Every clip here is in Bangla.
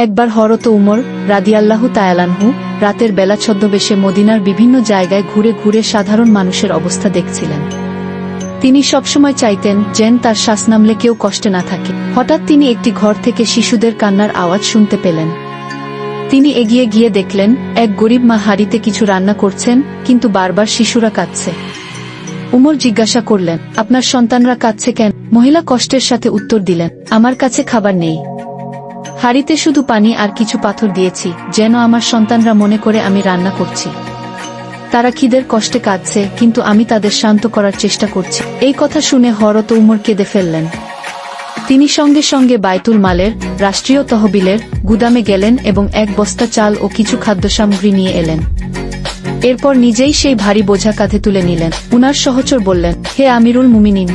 একবার হরত উমর রাদিয়াল্লাহু তায়ালানহু রাতের বেলা ছদ্মবেশে মদিনার বিভিন্ন জায়গায় ঘুরে ঘুরে সাধারণ মানুষের অবস্থা দেখছিলেন। তিনি সবসময় চাইতেন যেন তার শ্বাস নামলে কেউ কষ্টে না থাকে। হঠাৎ তিনি একটি ঘর থেকে শিশুদের কান্নার আওয়াজ শুনতে পেলেন। তিনি এগিয়ে গিয়ে দেখলেন, এক গরিব মা হাড়িতে কিছু রান্না করছেন, কিন্তু বারবার শিশুরা কাঁদছে। উমর জিজ্ঞাসা করলেন, আপনার সন্তানরা কাঁদছে কেন? মহিলা কষ্টের সাথে উত্তর দিলেন, আমার কাছে খাবার নেই। হাড়িতে শুধু পানি আর কিছু পাথর দিয়েছি, যেন আমার সন্তানরা মনে করে আমি রান্না করছি। তারা খিদের কষ্টে কাঁদছে, কিন্তু আমি তাদের শান্ত করার চেষ্টা করছি। এই কথা শুনে হরত উমর কেঁদে ফেললেন। তিনি সঙ্গে সঙ্গে বাইতুল মালের, রাষ্ট্রীয় তহবিলের, গুদামে গেলেন এবং এক বস্তা চাল ও কিছু খাদ্য সামগ্রী নিয়ে এলেন। এরপর নিজেই সেই ভারী বোঝা কাঁধে তুলে নিলেন। উনার সহচর বললেন, হে আমিরুল মুমিনিন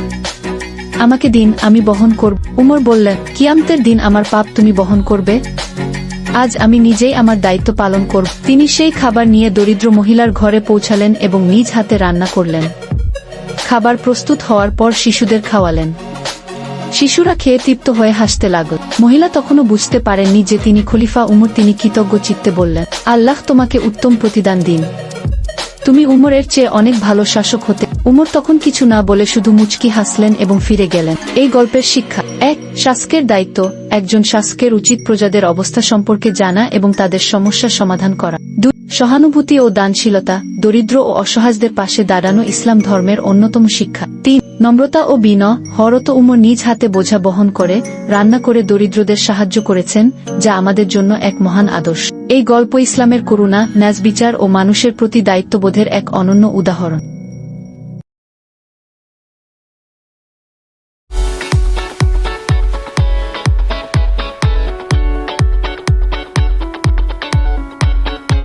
আমাকে দিন, আমি বহন করব। উমর বললেন কিয়ামতের দিন আমার পাপ তুমি বহন করবে? আজ আমি নিজেই আমার দায়িত্ব পালন করব। তিনি সেই খাবার নিয়ে দরিদ্র মহিলার ঘরে পৌঁছালেন এবং নিজ হাতে রান্না করলেন। খাবার প্রস্তুত হওয়ার পর শিশুদের খাওয়ালেন। শিশুরা খেয়ে তৃপ্ত হয়ে হাসতে লাগল। মহিলা তখনও বুঝতে পারেননি যে তিনি খলিফা, উমর তিনি কৃতজ্ঞ চিত্তে বললেন, আল্লাহ তোমাকে উত্তম প্রতিদান দিন। তুমি উমরের চেয়ে অনেক ভালো শাসক হতে উমর তখন কিছু না বলে শুধু মুচকি হাসলেন এবং ফিরে গেলেন। এই গল্পের শিক্ষা। এক, শাসকের দায়িত্ব। একজন শাসকের উচিত প্রজাদের অবস্থা সম্পর্কে জানা এবং তাদের সমস্যার সমাধান করা। দুই, সহানুভূতি ও দানশীলতা, দরিদ্র ও অসহায়দের পাশে দাঁড়ানো ইসলাম ধর্মের অন্যতম শিক্ষা। তিন, নম্রতা ও বিন হরত উমর নিজ হাতে বোঝা বহন করে, রান্না করে দরিদ্রদের সাহায্য করেছেন, যা আমাদের জন্য এক মহান আদর্শ। এই গল্প ইসলামের করুণা ন্যাজ বিচার ও মানুষের প্রতি দায়িত্ববোধের এক অনন্য উদাহরণ।